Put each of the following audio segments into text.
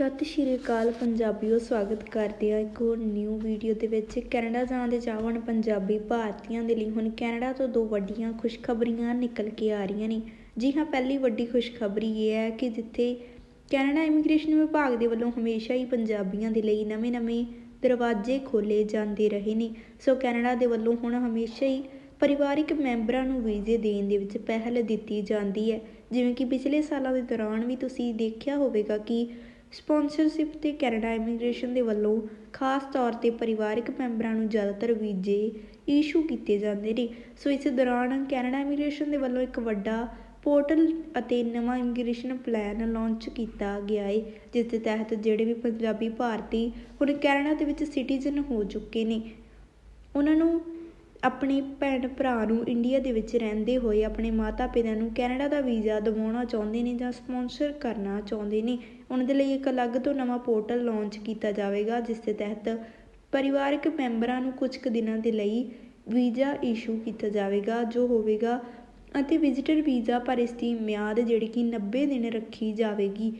ਸਤਿ ਸ਼੍ਰੀ ਅਕਾਲ ਪੰਜਾਬੀਓ, ਸਵਾਗਤ ਕਰਦੇ ਆ ਇੱਕ ਹੋਰ ਨਿਊ ਵੀਡੀਓ ਦੇ ਵਿੱਚ। ਕੈਨੇਡਾ ਜਾਣ ਦੇ ਚਾਹਵਾਨ ਪੰਜਾਬੀ ਭਾਰਤੀਆਂ ਦੇ ਲਈ ਹੁਣ ਕੈਨੇਡਾ ਤੋਂ ਦੋ ਵੱਡੀਆਂ ਖੁਸ਼ਖਬਰੀਆਂ ਨਿਕਲ ਕੇ ਆ ਰਹੀਆਂ ਨੇ। ਜੀ ਹਾਂ, ਪਹਿਲੀ ਵੱਡੀ ਖੁਸ਼ਖਬਰੀ ਇਹ ਹੈ ਕਿ ਜਿੱਥੇ ਕੈਨੇਡਾ ਇਮੀਗ੍ਰੇਸ਼ਨ ਵਿਭਾਗ ਦੇ ਵੱਲੋਂ ਹਮੇਸ਼ਾ ਹੀ ਪੰਜਾਬੀਆਂ ਦੇ ਲਈ ਨਵੇਂ-ਨਵੇਂ ਦਰਵਾਜ਼ੇ ਖੋਲੇ ਜਾਂਦੇ ਰਹੇ ਨੇ। ਸੋ ਕੈਨੇਡਾ ਦੇ ਵੱਲੋਂ ਹੁਣ ਹਮੇਸ਼ਾ ਹੀ ਪਰਿਵਾਰਿਕ ਮੈਂਬਰਾਂ ਨੂੰ ਵੀਜ਼ੇ ਦੇਣ ਦੇ ਵਿੱਚ ਪਹਿਲ ਦਿੱਤੀ ਜਾਂਦੀ ਹੈ। ਜਿਵੇਂ ਕਿ ਪਿਛਲੇ ਸਾਲਾਂ ਦੇ ਦੌਰਾਨ ਵੀ ਤੁਸੀਂ ਦੇਖਿਆ ਹੋਵੇਗਾ ਕਿ ਸਪਾਂਸਰਸ਼ਿਪ ਤੇ ਕੈਨੇਡਾ ਇਮੀਗ੍ਰੇਸ਼ਨ ਦੇ ਵੱਲੋਂ ਖਾਸ ਤੌਰ ਤੇ ਪਰਿਵਾਰਕ ਮੈਂਬਰਾਂ ਨੂੰ ਜ਼ਿਆਦਾਤਰ ਵੀਜ਼ੇ ਇਸ਼ੂ ਕੀਤੇ ਜਾਂਦੇ ਨੇ। ਸੋ ਇਸ ਦੌਰਾਨ ਕੈਨੇਡਾ ਇਮੀਗ੍ਰੇਸ਼ਨ ਦੇ ਵੱਲੋਂ ਇੱਕ ਵੱਡਾ ਪੋਰਟਲ ਅਤੇ ਨਵਾਂ ਇਮੀਗ੍ਰੇਸ਼ਨ ਪਲਾਨ ਲਾਂਚ ਕੀਤਾ ਗਿਆ ਏ, ਜਿਸ ਦੇ ਤਹਿਤ ਜਿਹੜੇ ਵੀ ਪੰਜਾਬੀ ਭਾਰਤੀ ਹੁਣ ਕੈਨੇਡਾ ਦੇ ਵਿੱਚ ਸਿਟੀਜ਼ਨ ਹੋ ਚੁੱਕੇ ਨੇ, ਉਹਨਾਂ ਨੂੰ ਆਪਣੇ ਭੈਣ ਭਰਾ ਨੂੰ ਇੰਡੀਆ ਦੇ ਵਿੱਚ ਰਹਿੰਦੇ ਹੋਏ ਆਪਣੇ ਮਾਤਾ ਪਿਤਾ ਨੂੰ ਕੈਨੇਡਾ ਦਾ ਵੀਜ਼ਾ ਦਿਵਾਉਣਾ ਚਾਹੁੰਦੇ ਨੇ ਜਾਂ ਸਪਾਂਸਰ ਕਰਨਾ ਚਾਹੁੰਦੇ ਨੇ, ਉਹਨਾਂ ਦੇ ਲਈ ਇੱਕ ਅਲੱਗ ਤੋਂ ਨਵਾਂ ਪੋਰਟਲ ਲਾਂਚ ਕੀਤਾ ਜਾਵੇਗਾ, ਜਿਸ ਦੇ ਤਹਿਤ ਪਰਿਵਾਰਕ ਮੈਂਬਰਾਂ ਨੂੰ ਕੁਝ ਕੁ ਦਿਨਾਂ ਦੇ ਲਈ ਵੀਜ਼ਾ ਇਸ਼ੂ ਕੀਤਾ ਜਾਵੇਗਾ, ਜੋ ਹੋਵੇਗਾ ਅਤੇ ਵਿਜ਼ਿਟਰ ਵੀਜ਼ਾ ਪਰ ਇਸ ਦੀ ਮਿਆਦ ਜਿਹੜੀ ਕਿ 90 ਦਿਨ ਰੱਖੀ ਜਾਵੇਗੀ।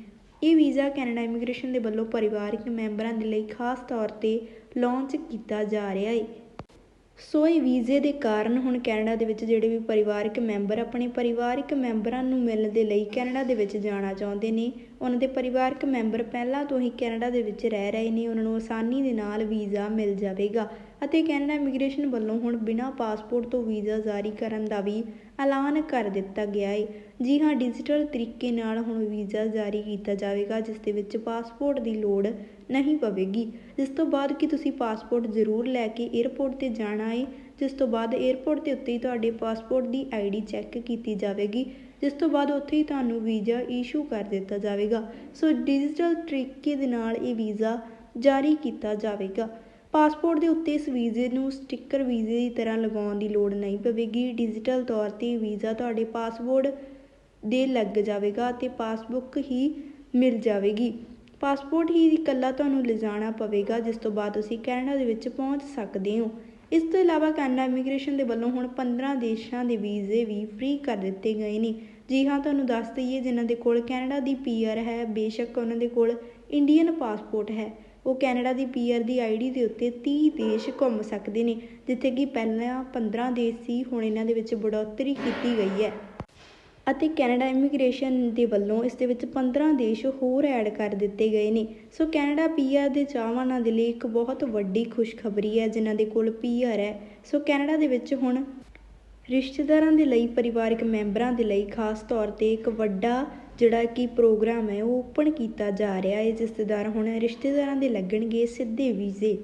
ਇਹ ਵੀਜ਼ਾ ਕੈਨੇਡਾ ਇਮੀਗ੍ਰੇਸ਼ਨ ਦੇ ਵੱਲੋਂ ਪਰਿਵਾਰਕ ਮੈਂਬਰਾਂ ਦੇ ਲਈ ਖਾਸ ਤੌਰ ਤੇ ਲਾਂਚ ਕੀਤਾ ਜਾ ਰਿਹਾ ਹੈ। ਸੋ ਇਹ ਵੀਜ਼ੇ ਦੇ ਕਾਰਨ ਹੁਣ ਕੈਨੇਡਾ ਦੇ ਵਿੱਚ ਜਿਹੜੇ ਵੀ ਪਰਿਵਾਰਕ ਮੈਂਬਰ ਆਪਣੇ ਪਰਿਵਾਰਕ ਮੈਂਬਰਾਂ ਨੂੰ ਮਿਲਣ ਦੇ ਲਈ ਕੈਨੇਡਾ ਦੇ ਵਿੱਚ ਜਾਣਾ ਚਾਹੁੰਦੇ ਨੇ, ਉਹਨਾਂ ਦੇ ਪਰਿਵਾਰਕ ਮੈਂਬਰ ਪਹਿਲਾਂ ਤੋਂ ਹੀ ਕੈਨੇਡਾ ਦੇ ਵਿੱਚ ਰਹਿ ਰਹੇ ਨੇ, ਉਹਨਾਂ ਨੂੰ ਆਸਾਨੀ ਦੇ ਨਾਲ ਵੀਜ਼ਾ ਮਿਲ ਜਾਵੇਗਾ। ਅਤੇ ਕੈਨੇਡਾ ਇਮੀਗ੍ਰੇਸ਼ਨ ਵੱਲੋਂ ਹੁਣ ਬਿਨਾਂ ਪਾਸਪੋਰਟ ਤੋਂ ਵੀਜ਼ਾ ਜਾਰੀ ਕਰਨ ਦਾ ਵੀ ਐਲਾਨ ਕਰ ਦਿੱਤਾ ਗਿਆ ਏ। ਜੀ ਹਾਂ, ਡਿਜੀਟਲ ਤਰੀਕੇ ਨਾਲ ਹੁਣ ਵੀਜ਼ਾ ਜਾਰੀ ਕੀਤਾ ਜਾਵੇਗਾ, ਜਿਸ ਦੇ ਵਿੱਚ ਪਾਸਪੋਰਟ ਦੀ ਲੋੜ ਨਹੀਂ ਪਵੇਗੀ। ਜਿਸ ਤੋਂ ਬਾਅਦ ਕਿ ਤੁਸੀਂ ਪਾਸਪੋਰਟ ਜ਼ਰੂਰ ਲੈ ਕੇ 에ਅਰਪੋਰਟ ਤੇ ਜਾਣਾ ਏ, ਜਿਸ ਤੋਂ ਬਾਅਦ 에ਅਰਪੋਰਟ ਦੇ ਉੱਤੇ ਹੀ ਤੁਹਾਡੇ ਪਾਸਪੋਰਟ ਦੀ ਆਈਡੀ ਚੈੱਕ ਕੀਤੀ ਜਾਵੇਗੀ, ਜਿਸ ਤੋਂ ਬਾਅਦ ਉੱਥੇ ਹੀ ਤੁਹਾਨੂੰ ਵੀਜ਼ਾ ਇਸ਼ੂ ਕਰ ਦਿੱਤਾ ਜਾਵੇਗਾ। ਸੋ, ਡਿਜੀਟਲ ਤਰੀਕੇ ਦੇ ਨਾਲ ਇਹ ਵੀਜ਼ਾ ਜਾਰੀ ਕੀਤਾ ਜਾਵੇਗਾ। ਪਾਸਪੋਰਟ ਦੇ ਉੱਤੇ ਇਸ ਵੀਜ਼ੇ ਨੂੰ ਸਟicker ਵੀਜ਼ੇ ਦੀ ਤਰ੍ਹਾਂ ਲਗਾਉਣ ਦੀ ਲੋੜ ਨਹੀਂ ਪਵੇਗੀ। ਡਿਜੀਟਲ ਤੌਰ ਤੇ ਵੀਜ਼ਾ ਤੁਹਾਡੇ ਪਾਸਪੋਰਟ ਦੇ ਲੱਗ ਜਾਵੇਗਾ ਅਤੇ ਪਾਸਬੁੱਕ ਹੀ ਮਿਲ ਜਾਵੇਗੀ। ਪਾਸਪੋਰਟ ਹੀ ਇਕੱਲਾ ਤੁਹਾਨੂੰ ਲਿਜਾਣਾ ਪਵੇਗਾ, ਜਿਸ ਤੋਂ ਬਾਅਦ ਤੁਸੀਂ ਕੈਨੇਡਾ ਦੇ ਵਿੱਚ ਪਹੁੰਚ ਸਕਦੇ ਹੋ। ਇਸ ਤੋਂ ਇਲਾਵਾ ਕੈਨੇਡਾ ਇਮੀਗ੍ਰੇਸ਼ਨ ਦੇ ਵੱਲੋਂ ਹੁਣ 15 ਦੇਸ਼ਾਂ ਦੇ ਵੀਜ਼ੇ ਵੀ ਫ੍ਰੀ ਕਰ ਦਿੱਤੇ ਗਏ ਨੇ। ਜੀ ਹਾਂ, ਤੁਹਾਨੂੰ ਦੱਸ ਦਈਏ, ਜਿਨ੍ਹਾਂ ਦੇ ਕੋਲ ਕੈਨੇਡਾ ਦੀ ਪੀਆਰ ਹੈ, ਬੇਸ਼ੱਕ ਉਹਨਾਂ ਦੇ ਕੋਲ ਇੰਡੀਅਨ ਪਾਸਪੋਰਟ ਹੈ। ਉਹ ਕੈਨੇਡਾ ਦੀ ਪੀਆਰ ਦੀ ਆਈਡੀ ਦੇ ਉੱਤੇ 30 ਦੇਸ਼ ਘੁੰਮ ਸਕਦੇ ਨੇ, ਜਿੱਥੇ ਕਿ ਪਹਿਲਾਂ 15 ਦੇਸ਼ ਸੀ, ਹੁਣ ਇਹਨਾਂ ਦੇ ਵਿੱਚ ਬੜੋਤਰੀ ਕੀਤੀ ਗਈ ਹੈ। ਅਤੇ ਕੈਨੇਡਾ ਇਮੀਗ੍ਰੇਸ਼ਨ ਦੇ ਵੱਲੋਂ ਇਸ ਦੇ ਵਿੱਚ 15 ਦੇਸ਼ ਹੋਰ ਐਡ ਕਰ ਦਿੱਤੇ ਗਏ ਨੇ। ਸੋ ਕੈਨੇਡਾ ਪੀਆਰ ਦੇ ਚਾਹਵਾਨਾਂ ਦੇ ਲਈ ਇੱਕ ਬਹੁਤ ਵੱਡੀ ਖੁਸ਼ਖਬਰੀ ਹੈ, ਜਿਨ੍ਹਾਂ ਦੇ ਕੋਲ ਪੀਆਰ ਹੈ। ਸੋ ਕੈਨੇਡਾ ਦੇ ਵਿੱਚ ਹੁਣ ਰਿਸ਼ਤੇਦਾਰਾਂ ਦੇ ਲਈ, ਪਰਿਵਾਰਕ ਮੈਂਬਰਾਂ ਦੇ ਲਈ ਖਾਸ ਤੌਰ ਤੇ ਇੱਕ ਵੱਡਾ ਜਿਹੜਾ ਕਿ ਪ੍ਰੋਗਰਾਮ ਹੈ, ਉਹ ਓਪਨ ਕੀਤਾ ਜਾ ਰਿਹਾ ਹੈ, ਜਿਸ ਦੇ ਦਰ ਹੁਣ ਰਿਸ਼ਤੇਦਾਰਾਂ ਦੇ ਲੱਗਣਗੇ ਸਿੱਧੇ ਵੀਜ਼ੇ।